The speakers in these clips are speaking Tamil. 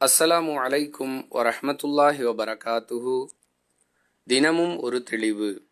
அஸ்ஸலாமு அலைக்கும் வரஹமத்துல்லாஹி வபரகாத்துஹு. தினமும் ஒரு தெளிவு.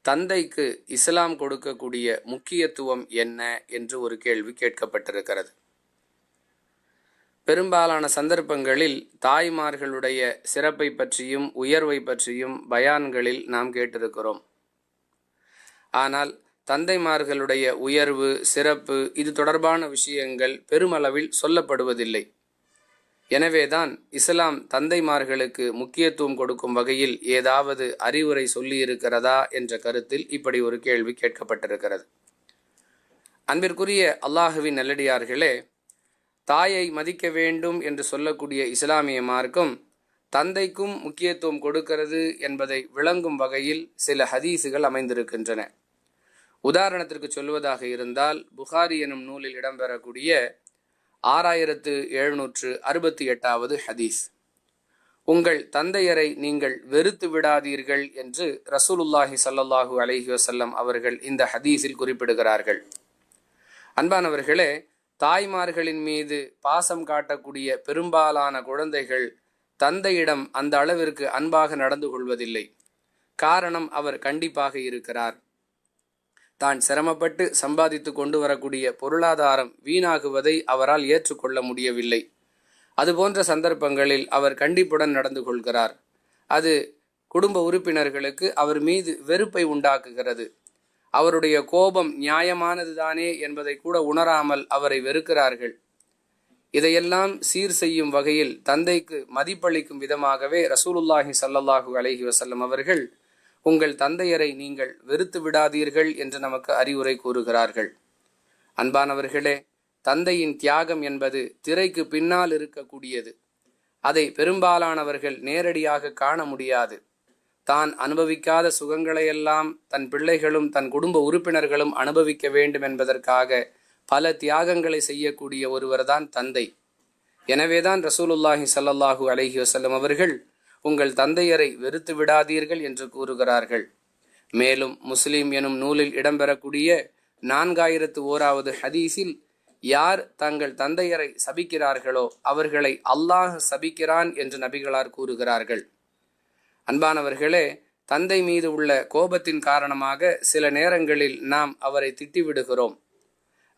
தந்தைக்கு இஸ்லாம் கொடுக்கக்கூடிய முக்கியத்துவம் என்ன என்று ஒரு கேள்வி கேட்கப்பட்டிருக்கிறது. பெரும்பாலான சந்தர்ப்பங்களில் தாய்மார்களுடைய சிறப்பை பற்றியும் உயர்வை பற்றியும் பயான்களில் நாம் கேட்டிருக்கிறோம். ஆனால் தந்தைமார்களுடைய உயர்வு சிறப்பு இது தொடர்பான விஷயங்கள் பெருமளவில் சொல்லப்படுவதில்லை. எனவேதான் இஸ்லாம் தந்தைமார்களுக்கு முக்கியத்துவம் கொடுக்கும் வகையில் ஏதாவது அறிவுரை சொல்லியிருக்கிறதா என்ற கருத்தில் இப்படி ஒரு கேள்வி கேட்கப்பட்டிருக்கிறது. அன்பிற்குரிய அல்லாஹுவின் நல்லடியார்களே தாயை மதிக்க வேண்டும் என்று சொல்லக்கூடிய இஸ்லாமிய மார்க்கம் தந்தைக்கும் முக்கியத்துவம் கொடுக்கிறது என்பதை விளங்கும் வகையில் சில ஹதீஸுகள் அமைந்திருக்கின்றன. உதாரணத்திற்கு சொல்வதாக இருந்தால் புகாரி எனும் நூலில் இடம்பெறக்கூடிய ஆறாயிரத்து எழுநூற்று அறுபத்தி எட்டாவது ஹதீஸ். உங்கள் தந்தையரை நீங்கள் வெறுத்து விடாதீர்கள் என்று ரசூலுல்லாஹி சல்லல்லாஹூ அலஹி வசல்லம் அவர்கள் இந்த ஹதீஸில் குறிப்பிடுகிறார்கள். அன்பானவர்களே தாய்மார்களின் மீது பாசம் காட்டக்கூடிய பெரும்பாலான குழந்தைகள் தந்தையிடம் அந்த அளவிற்கு அன்பாக நடந்து கொள்வதில்லை. காரணம் அவர் கண்டிப்பாக இருக்கிறார். தான் சிரமப்பட்டு சம்பாதித்து கொண்டு வரக்கூடிய பொருளாதாரம் வீணாகுவதை அவரால் ஏற்றுக்கொள்ள முடியவில்லை. அதுபோன்ற சந்தர்ப்பங்களில் அவர் கண்டிப்புடன் நடந்து கொள்கிறார். அது குடும்ப உறுப்பினர்களுக்கு அவர் மீது வெறுப்பை உண்டாக்குகிறது. அவருடைய கோபம் நியாயமானதுதானே என்பதை கூட உணராமல் அவரை வெறுக்கிறார்கள். இதையெல்லாம் சீர் செய்யும் வகையில் தந்தைக்கு மதிப்பளிக்கும் விதமாகவே ரசூலுல்லாஹி சல்லல்லாஹு அலஹி வசல்லம் அவர்கள் உங்கள் தந்தையரை நீங்கள் வெறுத்து விடாதீர்கள் என்று நமக்கு அறிவுரை கூறுகிறார்கள். அன்பானவர்களே தந்தையின் தியாகம் என்பது திரைக்கு பின்னால் இருக்கக்கூடியது. அதை பெரும்பாலானவர்கள் நேரடியாக காண முடியாது. தான் அனுபவிக்காத சுகங்களையெல்லாம் தன் பிள்ளைகளும் தன் குடும்ப உறுப்பினர்களும் அனுபவிக்க வேண்டும் என்பதற்காக பல தியாகங்களை செய்யக்கூடிய ஒருவர்தான் தந்தை. எனவேதான் ரசூலுல்லாஹி சல்லாஹூ அலஹி வசல்லம் அவர்கள் உங்கள் தந்தையரை வெறுத்து விடாதீர்கள் என்று கூறுகிறார்கள். மேலும் முஸ்லிம் எனும் நூலில் இடம்பெறக்கூடிய நான்காயிரத்து ஓராவது ஹதீஸில் யார் தங்கள் தந்தையரை சபிக்கிறார்களோ அவர்களை அல்லாஹ் சபிக்கிறான் என்று நபிகளார் கூறுகிறார்கள். அன்பானவர்களே தந்தை மீது உள்ள கோபத்தின் காரணமாக சில நேரங்களில் நாம் அவரை திட்டிவிடுகிறோம்.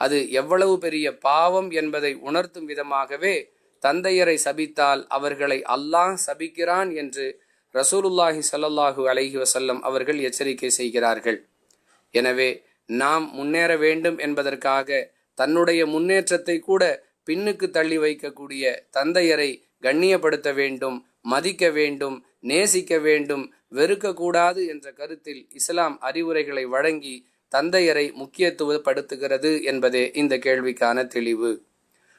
அது எவ்வளவு பெரிய பாவம் என்பதை உணர்த்தும் விதமாகவே தந்தையரை சபித்தால் அவர்களை அல்லாஹ் சபிக்கிறான் என்று ரசூலுல்லாஹி சல்லாஹூ அலஹி வசல்லம் அவர்கள் எச்சரிக்கை செய்கிறார்கள். எனவே நாம் முன்னேற வேண்டும் என்பதற்காக தன்னுடைய முன்னேற்றத்தை கூட பின்னுக்கு தள்ளி வைக்கக்கூடிய தந்தையரை கண்ணியப்படுத்த வேண்டும் மதிக்க வேண்டும் நேசிக்க வேண்டும் வெறுக்கக்கூடாது என்ற கருத்தில் இஸ்லாம் அறிவுரைகளை வழங்கி தந்தையரை முக்கியத்துவப்படுத்துகிறது என்பதே இந்த கேள்விக்கான தெளிவு.